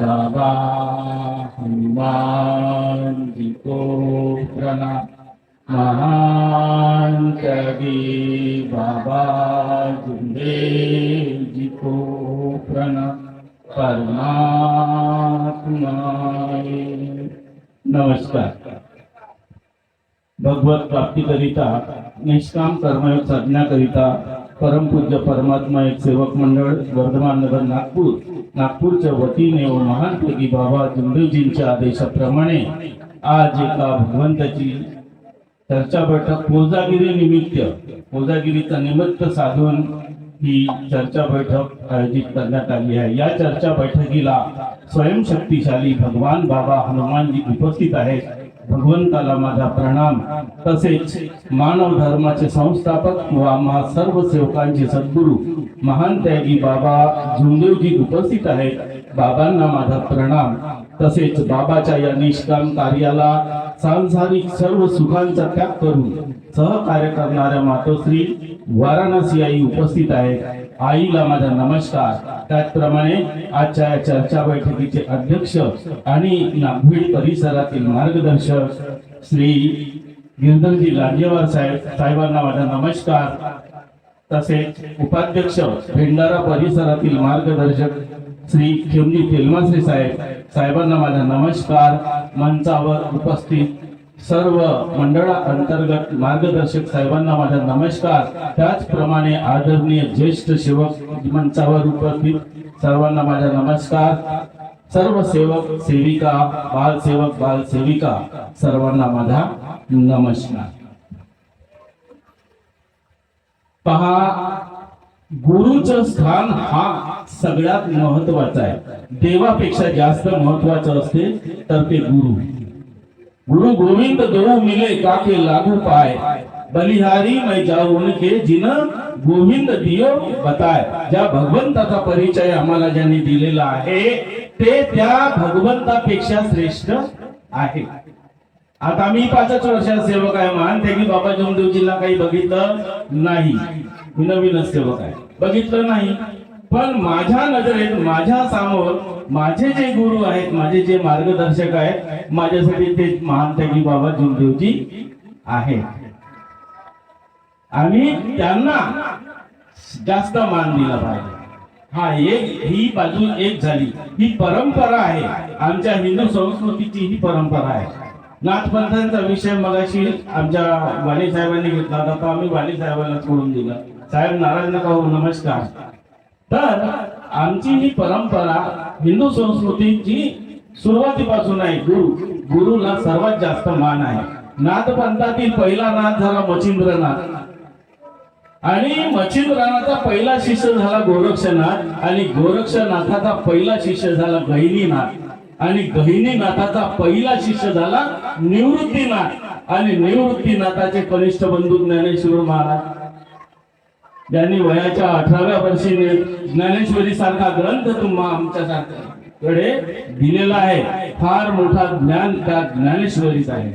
बाबा हनुमान जी को महान कवि बाबा जुंदेव जी को प्रणाम परमात्मा नमस्कार. भगवत प्राप्तीकरिता निष्काम कर्मयोग साधण्याकरिता परमपूज्य परमात्मा एक सेवक मंडळ वर्धमान नगर नागपूर. नागपूरच्या वतीने व महानपैकी बाबा जुंदेवजींच्या आदेशाप्रमाणे आज एका भगवंताची चर्चा बैठक कोजागिरी निमित्त कोजागिरीचा निमित्त साधून ही चर्चा बैठक आयोजित करण्यात आली आहे. या चर्चा बैठकीला स्वयंशक्तिशाली भगवान बाबा हनुमानजी उपस्थित आहेत. भगवंताला माझा प्रणाम. तसेच मानव धर्माचे संस्थापक व आम्हा सर्व सेवकांचे सद्गुरू महान त्यागी बाबा झुंदेवजी उपस्थित आहेत. बाबांना माझा प्रणाम. तसेच बाबाच्या या निष्काम कार्याला सांसारिक सर्व सुखांचा त्याग करून सहकार्य करणाऱ्या मातोश्री वाराणसी आई उपस्थित आहेत. आईला माझा नमस्कार. त्याचप्रमाणे आजच्या या चर्चा बैठकीचे अध्यक्ष आणि नागभीड परिसरातील मार्गदर्शक श्री गिरधरजी लांजेवार साहेब साहेबांना माझा नमस्कार. तसेच उपाध्यक्ष भेंडारा परिसरातील मार्गदर्शक श्री खेमजी तेलमासरे साहेब साहेबांना माझा नमस्कार. मंचावर उपस्थित सर्व मंडळा अंतर्गत मार्गदर्शक साहेबांना माझा नमस्कार. त्याचप्रमाणे आदरणीय ज्येष्ठ सेवक मंचावर उपस्थित सर्वांना माझा नमस्कार. सर्व सेवक सेविका बालसेवक बालसेविका सर्वांना माझा नमस्कार. पहा गुरुचं स्थान हा सगळ्यात महत्त्वाचा आहे. देवापेक्षा जास्त महत्वाचं असते तर ते गुरु. गुरु गोविंद दो मिले काके लागू पाए। बलिहारी मैं जाऊ उनके जिन गोविंद दियो बताय ज्या भगवंताचा परिचय आम्हाला ज्यांनी दिलेला आहे ते त्या भगवंतापेक्षा श्रेष्ठ आहे। आता मी पाचच वर्षात सेवक आहे मान ते की बाबा जमदेवजीला काही बघितलं नाही। मी नवीनच सेवक आहे। बघितलं नाही। पण माझ्या नजरेत माझ्यासमोर माझे जे गुरु आहेत माझे जे मार्गदर्शक आहेत माझ्यासाठी ते महान त्यागी बाबा जमदेवजी आहेत. आणि त्यांना जास्त मान दिला पाहिजे. हा एक ही बाजू एक झाली. ही परंपरा आहे. आमच्या हिंदू संस्कृतीची ही परंपरा आहे. नाथपंथांचा विषय मगाशी आमच्या वाणी साहेबांनी घेतला होता तो आम्ही वाणी साहेबांना सोडून दिला. साहेब नाराज नका हो नमस्कार. तर आमची ही परंपरा हिंदू संस्कृतीची सुरुवातीपासून आहे. गुरु गुरुला सर्वात जास्त मान आहे. नाथपंथातील पहिला नाथ झाला मच्छिंद्रनाथ. आणि मच्छिंद्रनाथचा पहिला शिष्य झाला गोरक्षनाथ आणि गोरक्षनाथाचा पहिला शिष्य झाला गहिनीनाथ. आणि गहिनीनाथाचा पहिला शिष्य झाला निवृत्तीनाथ. आणि निवृत्तीनाथाचे कनिष्ठ बंधू ज्ञानेश्वर महाराज. ज्यांनी वयाच्या अठराव्या वर्षी ज्ञानेश्वरी सारखा ग्रंथ तुम्हा आमच्या कडे दिलेला आहे फार मोठा ज्ञान त्या ज्ञानेश्वरीच आहे.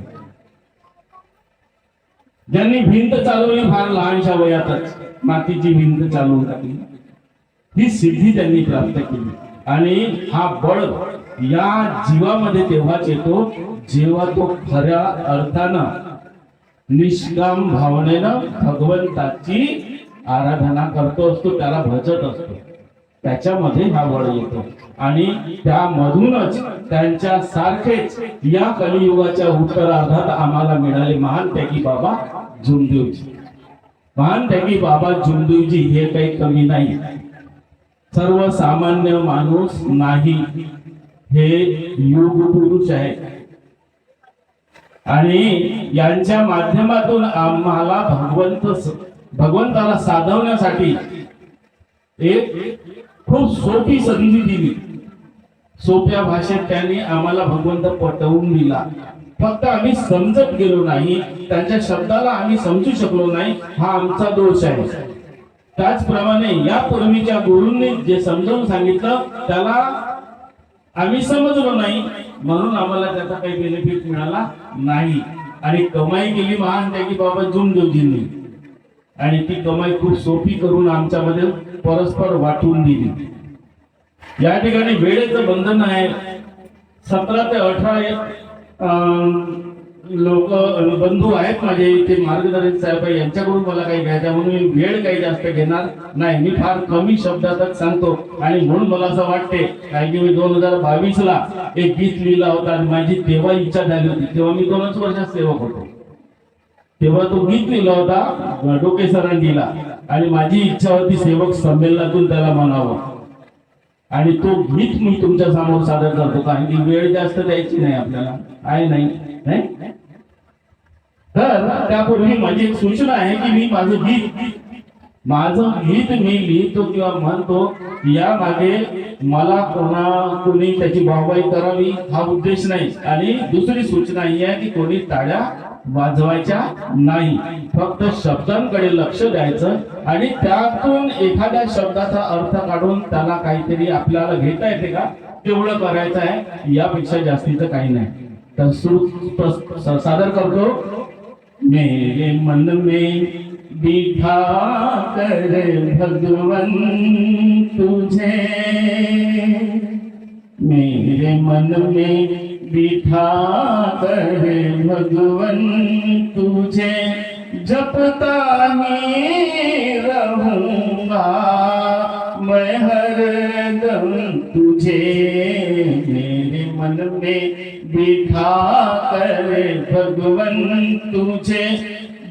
ज्यांनी भिंत चालवली फार लहानशा वयातच मातीची भिंत चालवून टाकली. ही सिद्धी त्यांनी प्राप्त केली. आणि हा बळ या जीवामध्ये तेव्हाच येतो जेव्हा तो खऱ्या अर्थानं निष्काम भावनेनं भगवंताची आराधना करतो असतो त्याला भजत असतो. त्याच्यामध्ये हा वळ येतो. आणि त्यामधूनच त्यांच्या सारखेच या कलियुगाच्या उत्तरार्धात आम्हाला मिळाले महान त्यागी बाबा जुमदेवजी महान त्यागी बाबा जुमदेवजी हे काही कमी नाही. सर्वसामान्य माणूस नाही. हे युग पुरुष आहे. आणि यांच्या माध्यमातून आम्हाला भगवंत भगवंताला साधवण्यासाठी एक खूप सोपी संधी दिली. सोप्या भाषेत त्यांनी आम्हाला भगवंत पटवून दिला. फक्त आम्ही समजत गेलो नाही त्यांच्या शब्दाला आम्ही समजू शकलो नाही हा आमचा दोष आहे. त्याचप्रमाणे या पूर्वीच्या गुरुंनी जे समजावून सांगितलं त्याला आम्ही समजलो नाही म्हणून आम्हाला त्याचा काही बेनिफिट मिळाला नाही. आणि कमाई केली महान त्यागी बाबा जुमदेवजींनी आणि ती कमाई खूप सोपी करून आमच्यामध्ये परस्पर वाटून दिली. या ठिकाणी वेळेचं बंधन आहे. सतरा ते अठरा एक लोक बंधू आहेत माझे ते मार्गदर्शक साहेब यांच्याकडून मला काही घ्यायचं म्हणून मी वेळ काही जास्त घेणार नाही. मी फार कमी शब्दातच सांगतो. आणि म्हणून मला असं वाटते कारण की मी दोन हजार बावीस ला एक गीत लिहिला होता आणि माझी तेव्हा इच्छा झाली होती. तेव्हा मी दोनच वर्षात सेवक होतो. तेव्हा तो गीत लिहिला होता डोके सरांनी लिहिला. आणि माझी इच्छा होती सेवक संमेलनातून त्याला म्हणावं. आणि तो गीत मी तुमच्यासमोर सादर करतो कारण की वेळ जास्त द्यायची नाही आपल्याला. आहे नाही तर त्यापूर्वी माझी एक सूचना आहे की मी माझं गीत माझं गीत मी लिहितो किंवा म्हणतो या मागे मला कोणा कोणी त्याची वाहवाही करावी हा उद्देश नाही. आणि दुसरी सूचना ही आहे की कोणी टाळ्या वाजवायच्या नाही. फक्त शब्दांकडे लक्ष द्यायचं आणि त्यातून एखाद्या शब्दाचा अर्थ काढून त्याला काहीतरी आपल्याला घेता येते का? तेवढं करायचं आहे? यापेक्षा जास्तीचं काही नाही. तर सुरू सादर करतो. मेरे मन में बिठा कर भगवन तुझे। मेरे मन में बिठा कर भगवन तुझे जपता मी रहूंगा मैं हर दम तुझे मेरे मन में बिठा कर भगवन तुझे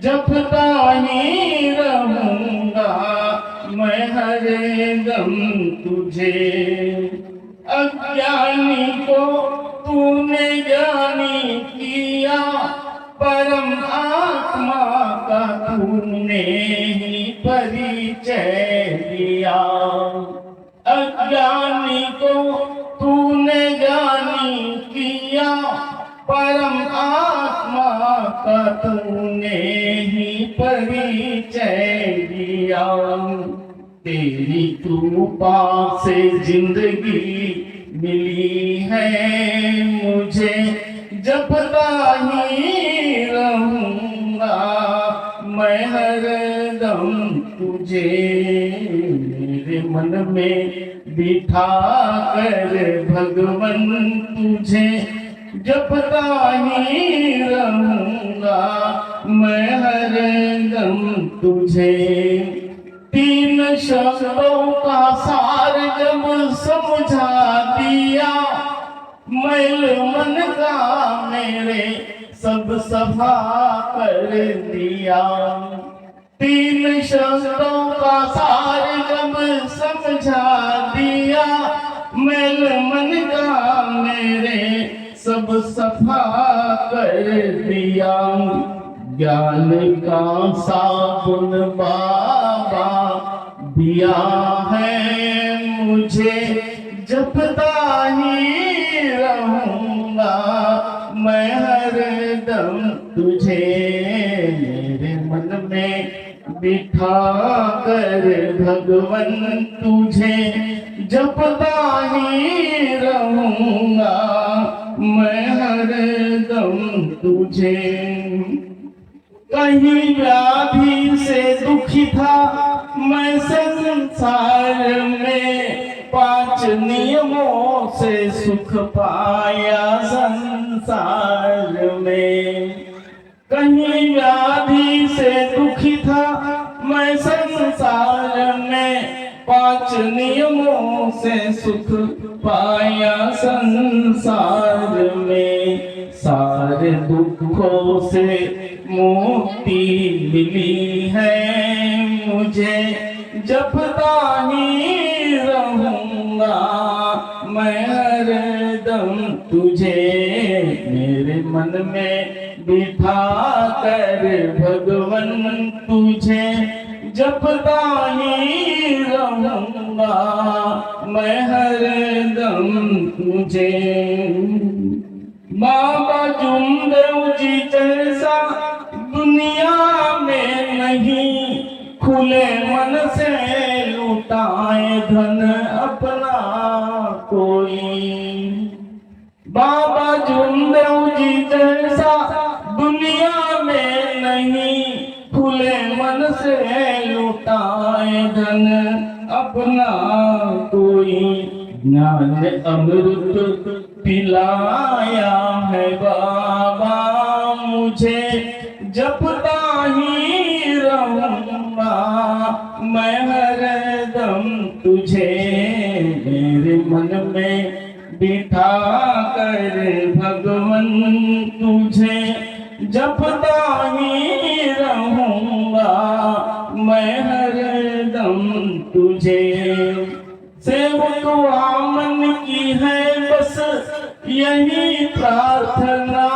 जपता ही रहूंगा मैं हर दम तुझे अज्ञानी को का तूने ही परिचय दिया। तेरी कृपा से जिंदगी मिली है मुझे। जपता ही रहूंगा मैं हर दम तुझे मेरे मन में बिठा कर भगवन तुझे जपता ही रहूंगा मैं हर दम तुझे। तीन शब्दों का सार जब समझा दिया मैल मन का मेरे सब सफा कर दिया। तीन शब्दों का सार सफा कर दिया। ज्ञान का साबुन बाबा दिया है मुझे। जपता ही रहूंगा मैं हर दम तुझे। मेरे मन में बिठा कर भगवन तुझे। जपता ही रहूंगा मैं हर दम तुझे। कहीं व्याधि से दुखी था मैं संसार में पांच नियमों से सुख पाया संसार में। कहीं व्याधि से दुखी था मैं संसार में पांच नियमों से सुख पाया संसार में। सारे दुखों से मुक्ति मिली है मुझे। जपता ही रहूंगा मैं हर दम तुझे मेरे मन में बिठा कर भगवन तुझे जपता ही रहूंगा मैं हर दम तुझे। बाबा जुमदेव जी जैसा दुनिया में नहीं खुले मन से लुटाए धन अपने ज्ञान अपना कोई ज्ञान अमृत पिलाया है बाबा मुझे जपता ही रहूंगा मैं हर दम तुझे मेरे मन में बिठा कर भगवन तुझे जपता तुझे। सेवक वामन की है बस, यही प्रार्थना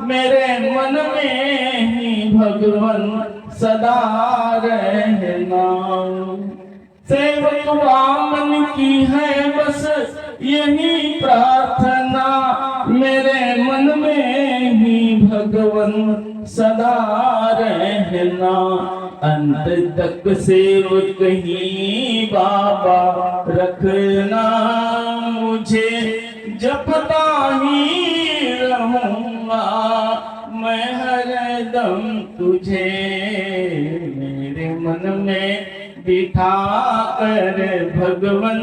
मेरे मन में ही भगवन सदा रहना। सेवक वामन की है बस, यही प्रार्थना मेरे मन में ही भगवन सदा रहना। अंत तक सेवक ही बाबा रखना मुझे जपता ही रहूंगा। मैं हरदम तुझे मेरे मन में बिठा कर भगवन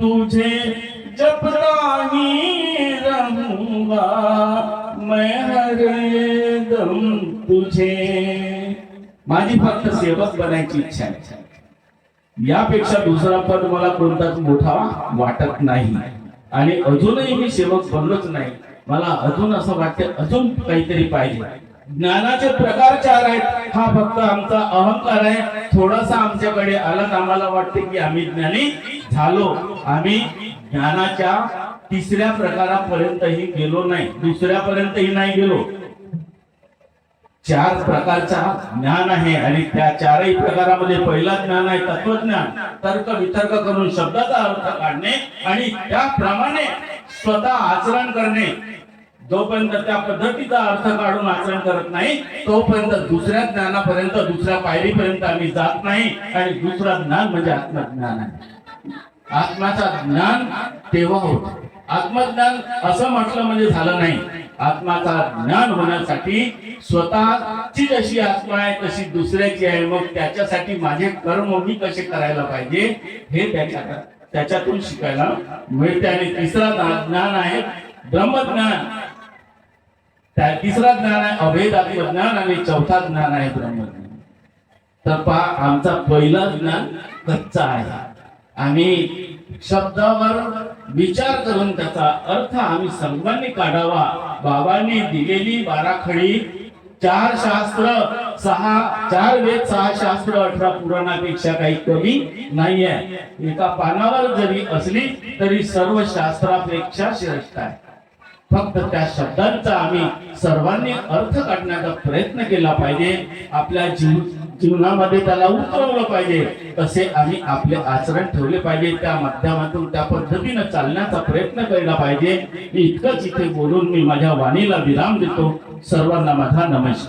तुझे जपता ही रहूंगा। मैं हरदम तुझे माझी फक्त सेवक बनायची इच्छा आहे. यापेक्षा दुसरा पद मला कोणताच मोठा वाटत नाही. आणि अजूनही मी सेवक बनलोच नाही. मला अजून असं वाटतं अजून काहीतरी पाहिजे. ज्ञानाचे प्रकार चार आहेत. हा फक्त आमचा अहंकार आहे. थोडासा आमच्याकडे आला तर आम्हाला वाटते की आम्ही ज्ञानी झालो. आम्ही ज्ञानाच्या तिसऱ्या प्रकारापर्यंतही गेलो नाही. दुसऱ्यापर्यंतही नाही गेलो. चार प्रकारचा ज्ञान आहे आणि त्या चारही प्रकारामध्ये पहिला ज्ञान आहे तत्वज्ञान. तर्क वितर्क करून शब्दाचा अर्थ काढणे आणि त्याप्रमाणे स्वतः आचरण करणे. जोपर्यंत त्या पद्धतीचा अर्थ काढून आचरण करत नाही तोपर्यंत दुसऱ्या ज्ञानापर्यंत दुसऱ्या पायरीपर्यंत आम्ही जात नाही आणि दुसरा ज्ञान म्हणजे आत्मज्ञान आहे. आत्माचा ज्ञान तेव्हा होत. आत्मज्ञान असं म्हटलं म्हणजे झालं नाही. आत्माचा ज्ञान होण्यासाठी स्वतःची जशी आत्मा आहे तशी दुसऱ्याची आहे. मग त्याच्यासाठी माझे कर्म मी कसे करायला पाहिजे हे त्याच्या त्याच्यातून शिकायला मिळते. आणि तिसरा ज्ञान आहे ब्रह्मज्ञान. त्या तिसरा ज्ञान आहे अभेद आत्मज्ञान आणि चौथा ज्ञान आहे ब्रह्मज्ञान. तर पहा आमचा पहिला ज्ञान कच्चा आहे. आम्ही शब्दावर विचार करून त्याचा अर्थ आम्ही सर्वांनी काढावा. बाबांनी दिलेली बाराखडी चार शास्त्र सहा चार वेद सहा शास्त्र अठरा पुराणापेक्षा काही कमी नाहीये. एका पानावर जरी असली तरी सर्व शास्त्रापेक्षा श्रेष्ठ आहे. फक्त त्या शब्दांचा आम्ही सर्वांनी अर्थ काढण्याचा प्रयत्न केला पाहिजे. आपल्या जीव जीवनामध्ये त्याला उतरवलं पाहिजे. तसे आम्ही आपले आचरण ठेवले पाहिजे. त्या माध्यमातून त्या पद्धतीनं चालण्याचा प्रयत्न केला पाहिजे. मी इतकंच इथे बोलून मी माझ्या वाणीला विराम देतो. सर्वांना माझा नमस्कार.